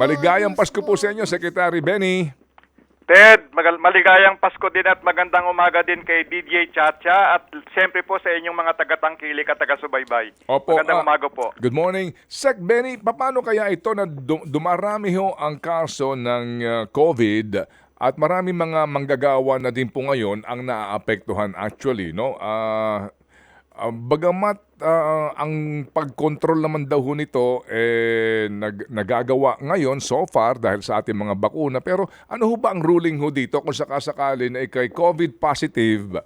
Maligayang Pasko po sa inyo, Secretary Benny. Ted, magal- maligayang Pasko din at magandang umaga din kay DJ Chacha at siyempre po sa inyong mga tagatangkilik at taga-subaybay. Opo, Magandang ah, umaga po. Good morning. Sec Benny, paano kaya ito na du- dumarami ho ang kaso ng uh, COVID at marami mga manggagawa na din po ngayon ang naaapektuhan actually, no? Ah, ah, bagamat ah, ang pagkontrol naman daw ho nito eh nag, nagagawa ngayon so far dahil sa ating mga bakuna pero ano ho ba ang ruling ho dito kung sakasakali na ikay COVID positive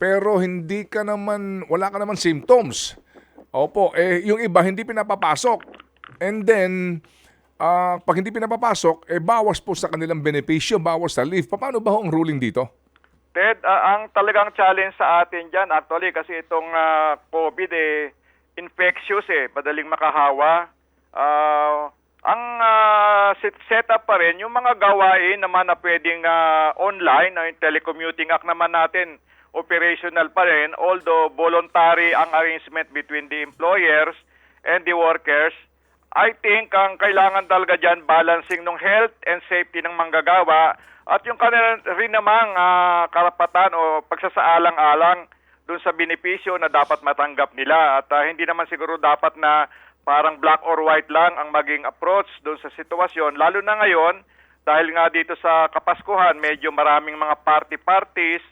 pero hindi ka naman wala ka naman symptoms Opo, eh yung iba hindi pinapapasok. And then ah, pag hindi pinapapasok, eh bawas po sa kanilang benepisyo, bawas sa leave. Paano ba ho ang ruling dito? Ted, ah, ang talagang challenge sa atin dyan actually kasi itong ah, COVID eh, infectious eh, madaling makahawa. Ah, ang set- setup pa rin, yung mga gawain naman na pwedeng ah, online, ah, yung telecommuting act naman natin, operational pa rin, although voluntary ang arrangement between the employers and the workers, I think ang kailangan talaga dyan balancing ng health and safety ng manggagawa at yung kanila rin namang ah, karapatan o pagsasaalang-alang dun sa benepisyo na dapat matanggap nila. At ah, hindi naman siguro dapat na parang black or white lang ang maging approach dun sa sitwasyon lalo na ngayon dahil nga dito sa Kapaskuhan medyo maraming mga party parties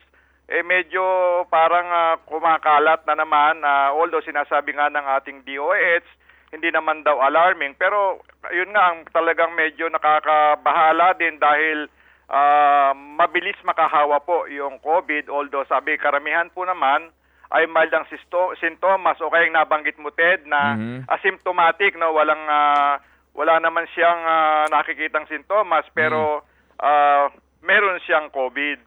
eh medyo parang ah, kumakalat na naman ah, although sinasabi nga ng ating DOH hindi naman daw alarming pero yun nga ang talagang medyo nakakabahala din dahil ah, mabilis makahawa po yung COVID although sabi karamihan po naman ay mild ang sintomas o kaya yung nabanggit mo Ted na Mhm. asymptomatic no walang ah, wala naman siyang ah, nakikitang sintomas pero ah, meron siyang COVID.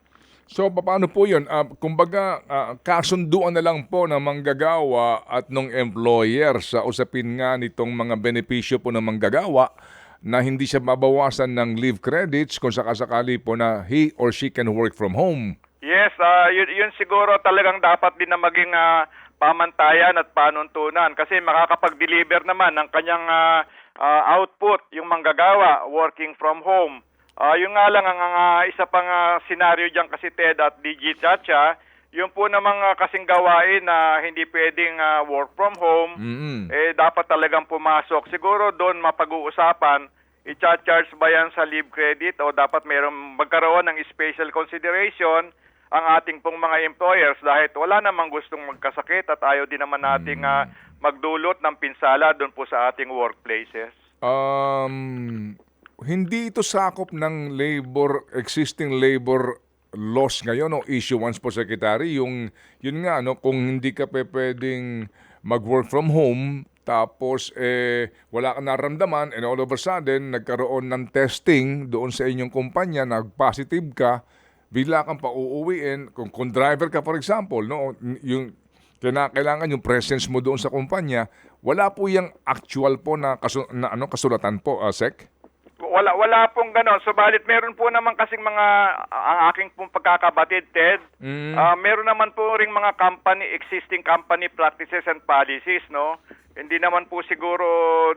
So paano po yun? Ah, kumbaga, ah, kasunduan na lang po ng manggagawa at ng employer sa usapin nga nitong mga benepisyo po ng manggagawa na hindi siya mabawasan ng leave credits kung sakasakali po na he or she can work from home. Yes, ah yun, yun siguro talagang dapat din na maging ah, pamantayan at panuntunan kasi makakapag-deliver naman ng kanyang ah, ah, output yung manggagawa working from home. Ah yun nga lang ang ah, isa pang ah, senaryo diyan kasi Ted at DG Chacha, yung po namang ah, kasing gawain na hindi pwedeng ah, work from home, Mm-mm. eh dapat talagang pumasok. Siguro doon mapag-uusapan, i-charge ba yan sa leave credit o dapat mayroong magkaroon ng special consideration ang ating pong mga employers dahil wala namang gustong magkasakit at ayaw din naman nating ah, magdulot ng pinsala doon po sa ating workplaces. Um, hindi ito sakop ng labor, existing labor laws ngayon o issuance po, Secretary. Yung, yun nga, no, kung hindi ka pe pwedeng mag-work from home, tapos eh, wala kang naramdaman and all of a sudden, nagkaroon ng testing doon sa inyong kumpanya, nag-positive ka, bigla kang pauuwiin. Kung, kung driver ka, for example, no, yung kailangan yung presence mo doon sa kumpanya, wala po yung actual po na, kasu- na ano, kasulatan po, uh, Sec? Wala wala pong gano'n. Subalit meron po naman kasing mga ang aking pong pagkakabatid Ted. Mm. Ah, meron naman po ring mga company existing company practices and policies, no? Hindi naman po siguro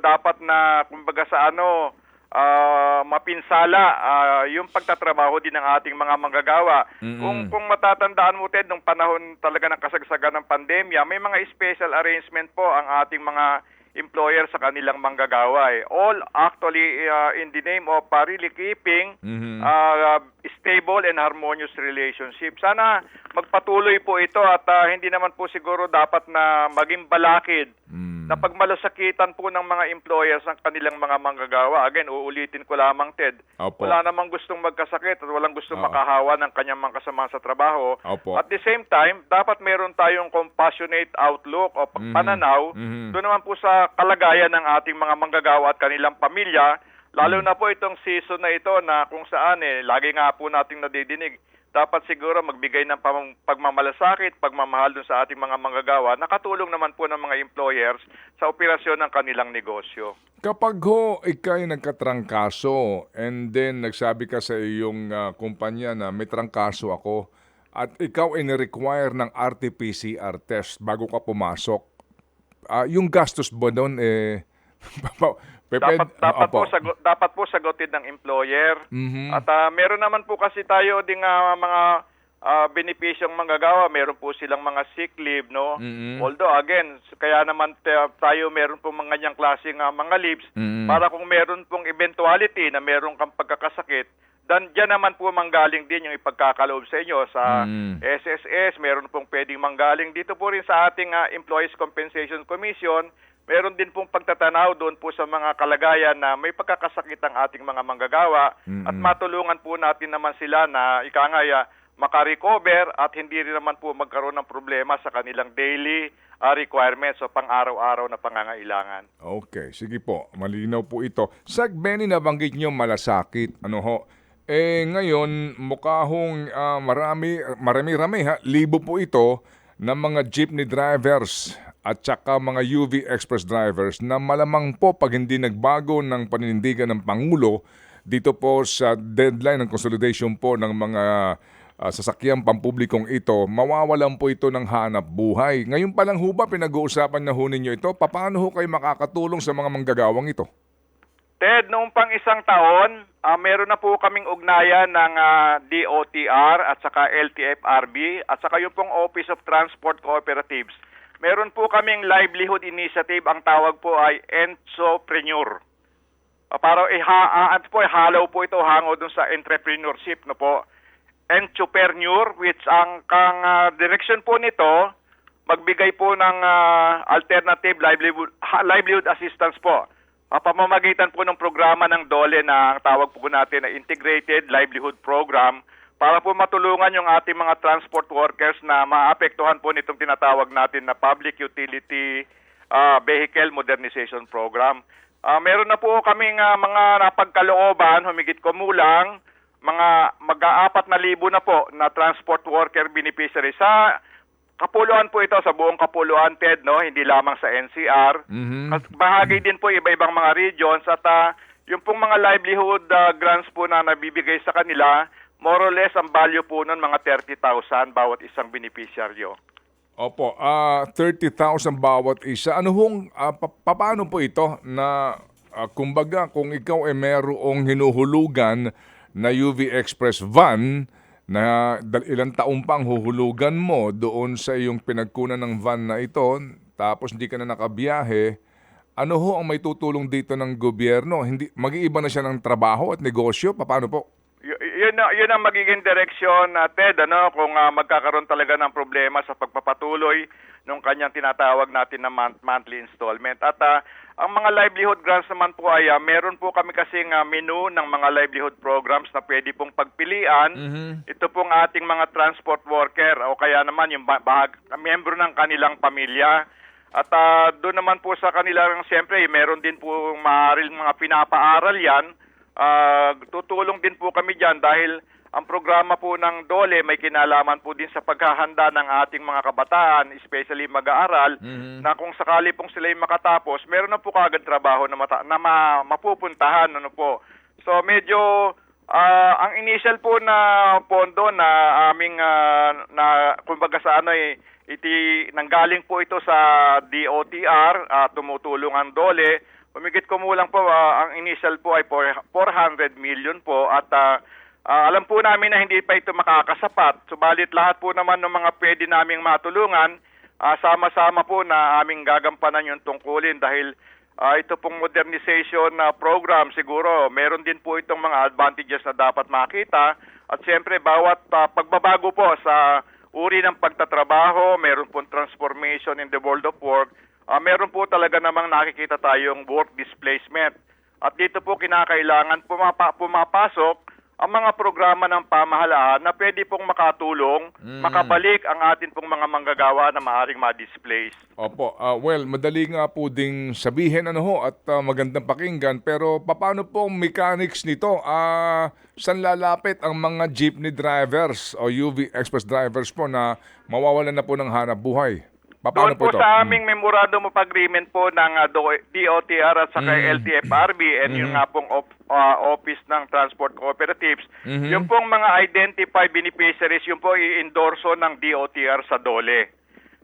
dapat na kumbaga sa ano ah, mapinsala ah, yung pagtatrabaho din ng ating mga manggagawa. Mm-mm. Kung kung matatandaan mo Ted nung panahon talaga ng kasagsagan ng pandemya, may mga special arrangement po ang ating mga employer sa kanilang manggagawa. All actually ah, in the name of ah, really keeping Mhm. uh, stable and harmonious relationship. Sana magpatuloy po ito at uh, hindi naman po siguro dapat na maging balakid Mm. Na pagmalasakitan po ng mga employers ang kanilang mga manggagawa. Again, uulitin ko lamang, Ted. Opo. Wala namang gustong magkasakit at walang gustong Oo. makahawa ng kanyang mga kasama sa trabaho. Opo. At the same time, dapat meron tayong compassionate outlook o Mhm. pananaw Mhm. doon naman po sa kalagayan ng ating mga manggagawa at kanilang pamilya, lalo Mm. na po itong season na ito na kung saan eh, lagi nga po nating nadidinig, dapat siguro magbigay ng pagmamalasakit, pagmamahal dun sa ating mga manggagawa, nakatulong naman po ng mga employers sa operasyon ng kanilang negosyo. Kapag ho ikay nagkatrangkaso and then nagsabi ka sa iyong ah, kumpanya na may trangkaso ako at ikaw ay require ng RT-PCR test bago ka pumasok, ah, yung gastos ba doon eh Pe- dapat dapat opo. po sagot, dapat po sagutin ng employer. Mhm. At ah, meron naman po kasi tayo ding ah, mga ah, benepisyong manggagawa. Meron po silang mga sick leave, no? Mhm. Although again, kaya naman ta- tayo meron po mga ganyang klaseng ah, mga leaves Mhm. para kung meron pong eventuality na meron kang pagkakasakit, dan diyan naman po manggaling din yung ipagkakaloob sa inyo sa Mhm. SSS, meron pong pwedeng manggaling dito po rin sa ating ah, Employees Compensation Commission. Meron din pong pagtatanaw doon po sa mga kalagayan na may pagkakasakit ang ating mga manggagawa Mm-mm. at matulungan po natin naman sila na ika nga, ya, makarecover at hindi rin naman po magkaroon ng problema sa kanilang daily ah, requirements o pang-araw-araw na pangangailangan. Okay, sige po. Malinaw po ito. Sa Benny, nabanggit nyo malasakit. Ano ho? Eh, ngayon, mukha hong ah, marami, marami-rami ha, libo po ito ng mga jeepney drivers at saka mga UV Express drivers na malamang po pag hindi nagbago ng paninindigan ng Pangulo dito po sa deadline ng consolidation po ng mga ah, sasakyang pampublikong ito, mawawalan po ito ng hanap buhay. Ngayon pa lang ho ba pinag-uusapan na ho ninyo ito? Paano ho kayo makakatulong sa mga manggagawang ito? Ted, noong pang isang taon, ah, meron na po kaming ugnayan ng ah, DOTR at saka LTFRB at saka yung pong Office of Transport Cooperatives. Meron po kaming livelihood initiative, ang tawag po ay Entrepreneur. Ah, para iha, ah, ano po, halaw po ito hango dun sa entrepreneurship, no po. Entrepreneur, which ang kang ah, direction po nito, magbigay po ng ah, alternative livelihood, livelihood assistance po. Uh, pamamagitan po ng programa ng DOLE na ang tawag po natin na Integrated Livelihood Program para po matulungan yung ating mga transport workers na maapektuhan po nitong tinatawag natin na Public Utility ah, Vehicle Modernization Program. Ah, meron na po kaming ah, mga napagkalooban, humigit kumulang, mga mag-aapat na libo na po na transport worker beneficiary sa kapuluan po ito sa buong kapuluan TED no hindi lamang sa NCR Mhm. at bahagi din po iba-ibang mga regions at ah, yung pong mga livelihood ah, grants po na nabibigay sa kanila more or less ang value po nun mga 30,000 bawat isang beneficiaryo. Opo, ah 30,000 bawat isa. Ano hong, ah, pa- paano po ito na, ah, kumbaga, kung ikaw ay merong hinuhulugan na UV Express van, na dal- ilang taong pang huhulugan mo doon sa iyong pinagkunan ng van na ito, tapos hindi ka na nakabiyahe, ano ho ang may tutulong dito ng gobyerno? Hindi, mag-iiba na siya ng trabaho at negosyo? Paano po? Yun, na- yun ang magiging direksyon na Ted ano kung ah, magkakaroon talaga ng problema sa pagpapatuloy nung kanyang tinatawag natin na month- monthly installment. At ah, ang mga livelihood grants naman po ay ah, meron po kami kasing ah, menu ng mga livelihood programs na pwede pong pagpilian. Ito pong ating mga transport worker o kaya naman yung ba- bahag, membro ng kanilang pamilya. At ah, doon naman po sa kanilang siyempre meron din po maaaring mga pinapaaral yan Ah, tutulong din po kami dyan dahil ang programa po ng DOLE may kinalaman po din sa paghahanda ng ating mga kabataan, especially mag-aaral, na kung sakali pong sila makatapos, meron na po kagad trabaho na, mata- na ma- mapupuntahan. Ano po. So medyo ah, ang initial po na pondo na aming ah, na kumbaga sa ano eh, iti nanggaling po ito sa DOTR, ah, tumutulong ang DOLE. Umigit kumulang po, ah, ang initial po ay por- 400 million po at ah, ah, alam po namin na hindi pa ito makakasapat. Subalit lahat po naman ng mga pwede naming matulungan, ah, sama-sama po na aming gagampanan yung tungkulin dahil ah, ito pong modernization na program siguro meron din po itong mga advantages na dapat makita at siyempre bawat ah, pagbabago po sa uri ng pagtatrabaho, meron pong transformation in the world of work, Ah, meron po talaga namang nakikita tayong work displacement. At dito po kinakailangan pumapa, pumapasok ang mga programa ng pamahalaan na pwede pong makatulong, makabalik ang atin pong mga manggagawa na maaring ma-displace. Opo, ah, well, madali nga po ding sabihin ano ho at ah, magandang pakinggan pero paano po ang mechanics nito? Ah, saan lalapit ang mga jeepney drivers o UV Express drivers po na mawawalan na po ng hanap buhay? Paano Doon po ito? sa aming memorandum of agreement po ng uh, Do- DOTR at saka Mm. LTFRB and yung nga pong op- uh, Office ng Transport Cooperatives, Mhm. yung pong mga identified beneficiaries, yung po i-endorso ng DOTR sa DOLE.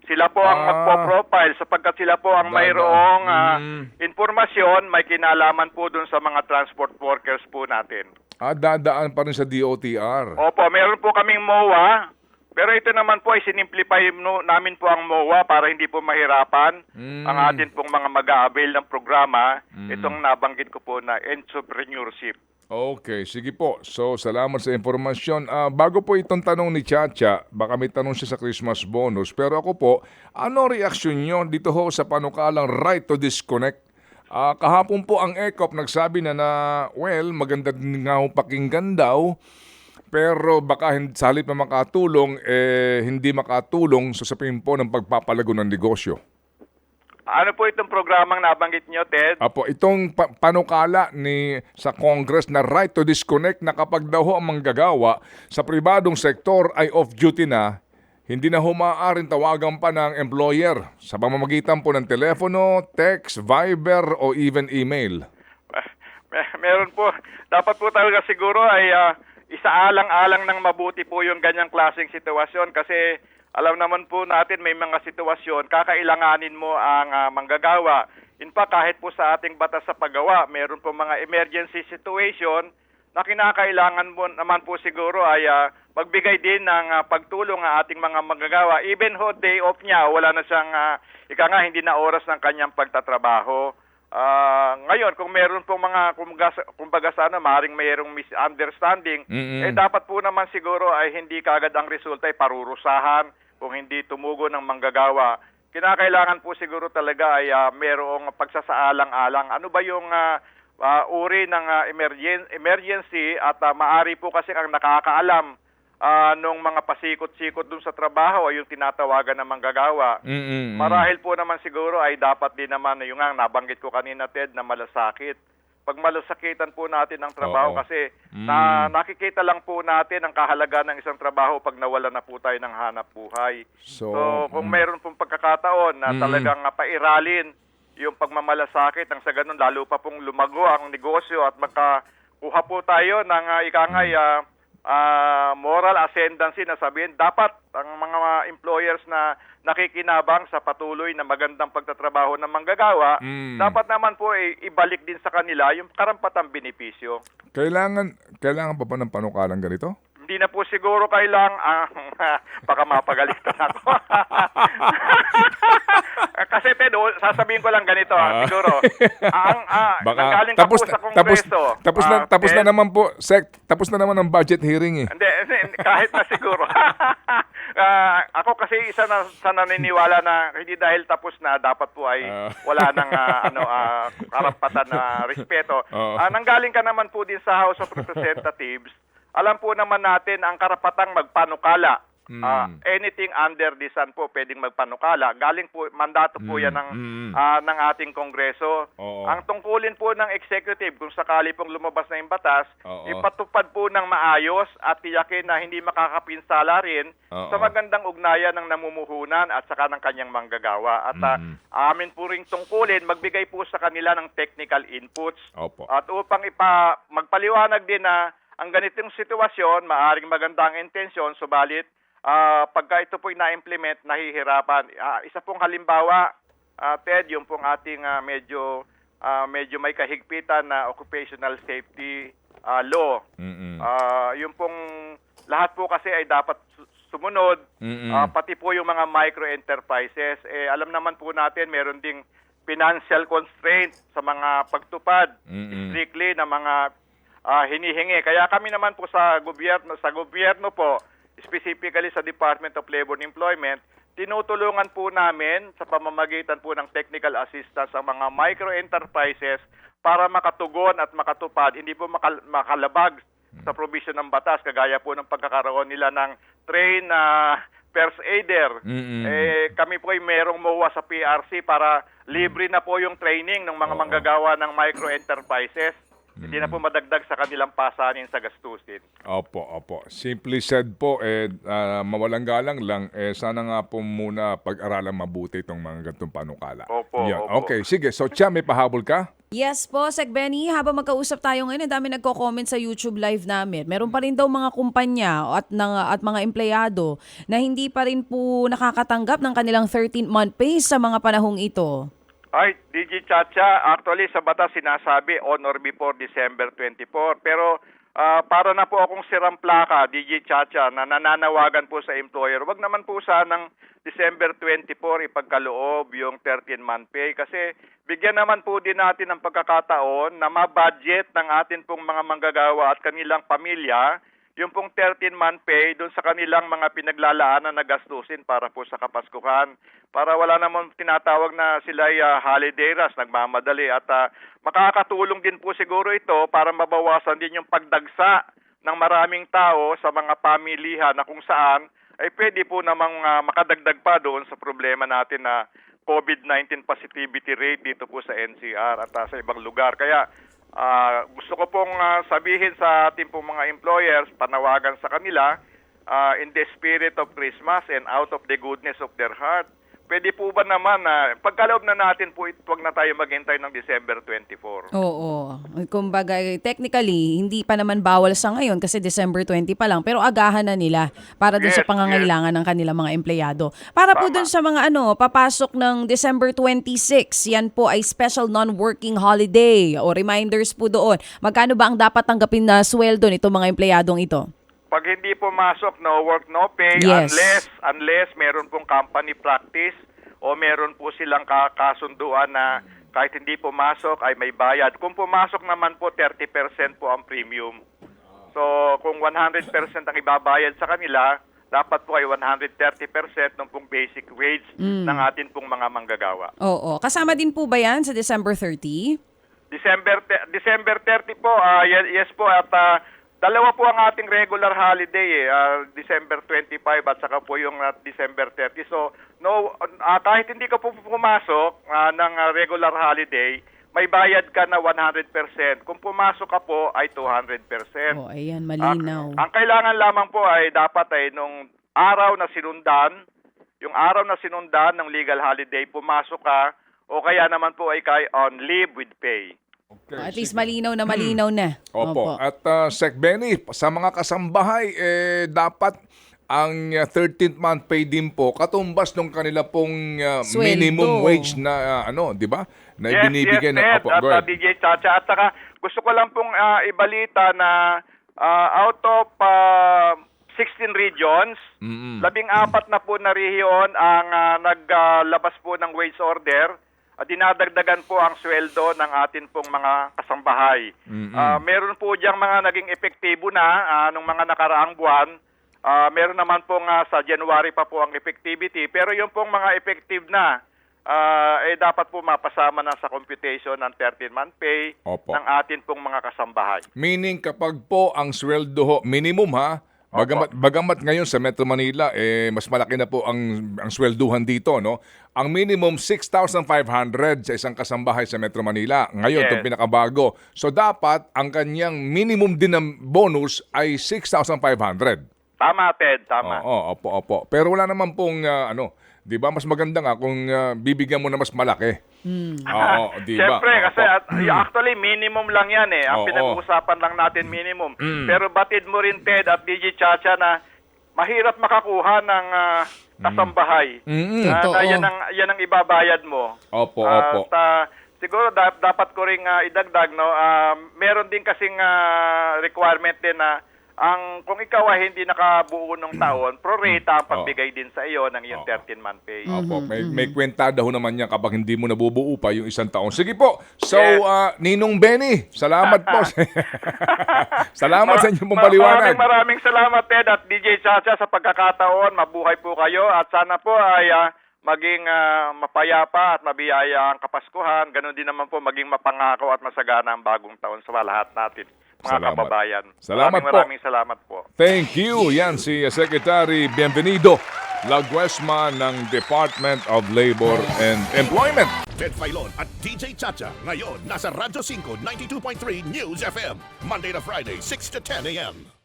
Sila po ang Ah. magpo-profile sapagkat sila po ang Dada. mayroong ah, Mm. informasyon, may kinalaman po dun sa mga transport workers po natin. Ah, dadaan pa rin sa DOTR. Opo, meron po kaming MOA. Pero ito naman po ay sinimplify no, namin po ang MOA para hindi po mahirapan Mm. ang atin pong mga mag-a-avail ng programa. Mm. Itong nabanggit ko po na entrepreneurship. Okay, sige po. So, salamat sa impormasyon. Ah, bago po itong tanong ni Chacha, baka may tanong siya sa Christmas bonus. Pero ako po, ano reaksyon nyo dito ho sa panukalang right to disconnect? Ah, kahapon po ang ECOP nagsabi na na, well, maganda nga ho pakinggan daw. Pero baka sa halip na makatulong, eh, hindi makatulong sa sapin po ng pagpapalago ng negosyo. Ano po itong programang nabanggit nyo, Ted? Apo, itong pa- panukala ni sa Congress na right to disconnect na kapag daw ho ang manggagawa sa pribadong sektor ay off-duty na, hindi na ho maaaring tawagan pa ng employer sa pamamagitan po ng telepono, text, Viber o even email. Mer- Meron po. Dapat po talaga siguro ay ah, isaalang-alang ng mabuti po yung ganyang klaseng sitwasyon kasi alam naman po natin may mga sitwasyon kakailanganin mo ang ah, manggagawa. In fact, kahit po sa ating batas sa paggawa, meron po mga emergency situation na kinakailangan mo naman po siguro ay ah, magbigay din ng ah, pagtulong ang ating mga manggagawa. Even ho day off niya, wala na siyang ah, ika nga hindi na oras ng kanyang pagtatrabaho. Ah, ngayon kung meron pong mga kumbaga, kumbaga sana maring mayroong misunderstanding, Mm-mm. eh dapat po naman siguro ay hindi kagad ang resulta ay parurusahan kung hindi tumugo ng manggagawa. Kinakailangan po siguro talaga ay ah, merong pagsasaalang-alang. Ano ba yung ah, ah, uri ng ah, emergen- emergency at ah, maari po kasi ang nakakaalam ah, nung mga pasikot-sikot dun sa trabaho ay yung tinatawagan ng manggagawa. Mm-mm. Marahil po naman siguro ay dapat din naman yung nga nabanggit ko kanina Ted na malasakit. Pag malasakitan po natin ang trabaho Oo. kasi Mm. na nakikita lang po natin ang kahalaga ng isang trabaho pag nawala na po tayo ng hanap buhay. So, So, kung mm. meron pong pagkakataon na Mm. talagang ah, pairalin yung pagmamalasakit ang sa ganun lalo pa pong lumago ang negosyo at makakuha po tayo ng uh, ikangay ah, ah, moral ascendancy na sabihin dapat ang mga employers na nakikinabang sa patuloy na magandang pagtatrabaho ng manggagawa Mm. dapat naman po eh, ibalik din sa kanila yung karampatang benepisyo. Kailangan, kailangan pa ba ng panukalang ganito? Hindi na po siguro kailang ah, baka mapagalitan ako. Kasi Ted, sasabihin ko lang ganito ah, Ah. siguro. Ang ah, nanggaling ka tapos po sa na, tapos, tapos na ah, tapos na Ted, naman po sec, tapos na naman ang budget hearing eh. Hindi, kahit na siguro. Ah, ako kasi isa na sa naniniwala na hindi dahil tapos na dapat po ay Ah. wala nang ah, ano ah, karapatan na respeto. Ah, nanggaling ka naman po din sa House of Representatives. Alam po naman natin ang karapatang magpanukala. Mm. Ah, anything under the sun po pwedeng magpanukala. Galing po mandato po Mm, 'yan ng mm. ah, ng ating Kongreso. Oo. Ang tungkulin po ng executive kung sakali pong lumabas na yung batas, Oo. ipatupad po ng maayos at tiyakin na hindi makakapinsala rin Oo. sa magandang ugnayan ng namumuhunan at saka ng kanyang manggagawa. At Mm. amin po ring tungkulin, magbigay po sa kanila ng technical inputs Opo. at upang ipa magpaliwanag din na ang ganitong sitwasyon, maaring maganda ang intensyon, subalit ah, pagka ito po na-implement, nahihirapan. Ah, isa pong halimbawa, ah, Ted, yung pong ating ah, medyo ah, medyo may kahigpitan na occupational safety ah, law. Mm-mm. Ah, yung pong lahat po kasi ay dapat su- sumunod, ah, pati po yung mga micro enterprises. Eh, alam naman po natin, meron ding financial constraint sa mga pagtupad Mm-mm. strictly na mga ah, hinihingi. Kaya kami naman po sa gobyerno, sa gobyerno po, specifically sa Department of Labor and Employment, tinutulungan po namin sa pamamagitan po ng technical assistance ang mga micro enterprises para makatugon at makatupad, hindi po makal- makalabag sa provision ng batas kagaya po ng pagkakaroon nila ng train na first aider. Mm-mm. Eh kami po ay merong MOA sa PRC para libre na po yung training ng mga Oo. manggagawa ng micro enterprises. Hindi na po madagdag sa kanilang pasanin sa gastusin. Opo, opo. Simply said po, eh, ah, mawalang galang lang, eh, sana nga po muna pag-aralan mabuti itong mga gantong panukala. Opo, Yan. opo. Okay, sige. So, Tia, may pahabol ka? Yes po, Sek Benny, habang magkausap tayo ngayon, ang dami nagko-comment sa YouTube live namin. Meron pa rin daw mga kumpanya at, ng, at mga empleyado na hindi pa rin po nakakatanggap ng kanilang 13th-month pay sa mga panahong ito. Ay, DJ Chacha, actually sa batas sinasabi on or before December 24. Pero ah, para na po akong sirang plaka, DJ Chacha, na nananawagan po sa employer, wag naman po sanang December 24 ipagkaloob yung 13-month pay kasi bigyan naman po din natin ng pagkakataon na ma-budget ng atin pong mga manggagawa at kanilang pamilya yung pong 13-month pay doon sa kanilang mga pinaglalaanan na gastusin para po sa Kapaskuhan. Para wala namang tinatawag na sila holiday rush, nagmamadali. At ah, makakatulong din po siguro ito para mabawasan din yung pagdagsa ng maraming tao sa mga pamilihan na kung saan ay pwede po namang ah, makadagdag pa doon sa problema natin na COVID-19 positivity rate dito po sa NCR at ah, sa ibang lugar. Kaya Ah, gusto ko pong ah, sabihin sa ating pong mga employers, panawagan sa kanila, ah, in the spirit of Christmas and out of the goodness of their heart. Pwede po ba naman na pagkaloob na natin po, it- wag na tayo maghintay ng December 24. Oo. Kumbaga, technically, hindi pa naman bawal sa ngayon kasi December 20 pa lang. Pero agahan na nila para dun sa Yes, pangangailangan ng kanilang mga empleyado. Para po Tama. dun sa mga ano, papasok ng December 26, yan po ay special non-working holiday o reminders po doon. Magkano ba ang dapat tanggapin na sweldo nito mga empleyadong ito? Pag hindi pumasok, no work, no pay, Yes. unless, unless meron pong company practice o meron po silang kakasunduan na kahit hindi pumasok ay may bayad. Kung pumasok naman po, 30% po ang premium. So, kung 100% ang ibabayad sa kanila, dapat po ay 130% ng pong basic wage ng atin pong mga manggagawa. Oo. Kasama din po ba yan sa December 30? December December 30 po, ah, ye- yes po at ah, dalawa po ang ating regular holiday eh, ah, December 25 at saka po yung ah, December 30. So, no ah, kahit hindi ka po pumasok ah, ng ah, regular holiday, may bayad ka na 100%. Kung pumasok ka po ay 200%. Oh, ayan, malinaw. ang kailangan lamang po ay dapat ay nung araw na sinundan, yung araw na sinundan ng legal holiday, pumasok ka o kaya naman po ay kay on leave with pay. Okay, At least sige. malinaw na malinaw na. Opo. At uh, Sec Benny, sa mga kasambahay, eh, dapat ang uh, 13th month pay din po katumbas ng kanila pong uh, Sweldo. minimum wage na uh, ano, 'di ba? Na binibigay ng Ted. Opo, At uh, ahead. DJ Chacha. At saka gusto ko lang pong ah, ibalita na ah, out of ah, 16 regions, labing apat na po na rehiyon ang ah, naglabas po ng wage order at dinadagdagan po ang sweldo ng atin pong mga kasambahay. Mm-mm. Ah, meron po diyang mga naging epektibo na ah, nung mga nakaraang buwan. Ah, meron naman pong ah, sa January pa po ang effectivity. Pero yung pong mga effective na, ah, eh dapat po mapasama na sa computation ng 13-month pay Opo. ng atin pong mga kasambahay. Meaning kapag po ang sweldo ho, minimum ha, bagamat, bagamat ngayon sa Metro Manila, eh, mas malaki na po ang, ang swelduhan dito, no? Ang minimum 6,500 sa isang kasambahay sa Metro Manila. Ngayon, Yes. itong pinakabago. So dapat, ang kanyang minimum din ng bonus ay 6,500. Tama, Ted. Tama. Oo, opo, opo. Pero wala naman pong, ah, ano, di ba, mas maganda nga kung ah, bibigyan mo na mas malaki. Oo, di ba? Siyempre, kasi at, actually minimum lang yan eh. Ang Oo. pinag-uusapan lang natin minimum. Mm. Pero batid mo rin, Ted at DJ Chacha na mahirap makakuha ng ah, kasambahay. Mm-mm. Ah, Totoo. na yan, ang, yan ang ibabayad mo. Opo, Ah, opo. At, ah, siguro da- dapat ko ring ah, idagdag, no? ah, meron din kasing ah, requirement din na ang kung ikaw ay hindi nakabuo ng taon, prorata ang pagbigay din sa iyo ng iyong Oo. 13-month pay. Opo, may, may kwentada ho naman yan kapag hindi mo nabubuo pa yung isang taon. Sige po. So, Yes. ah, Ninong Benny, salamat po. salamat sa inyong pong Ma- paliwanag. Maraming maraming salamat Ted at DJ Chacha sa pagkakataon. Mabuhay po kayo at sana po ay ah, maging ah, mapayapa at mabiyaya ang Kapaskuhan. Ganon din naman po maging mapangako at masagana ang bagong taon sa lahat natin, mga Salamat. kababayan. Salamat maraming, po. maraming salamat po. Thank you. Yan si Secretary Bienvenido Laguesma ng Department of Labor and Employment. Ted Filon at DJ Chacha. Ngayon, nasa Radyo 5, 92.3 News FM. Monday to Friday, 6 to 10 a.m.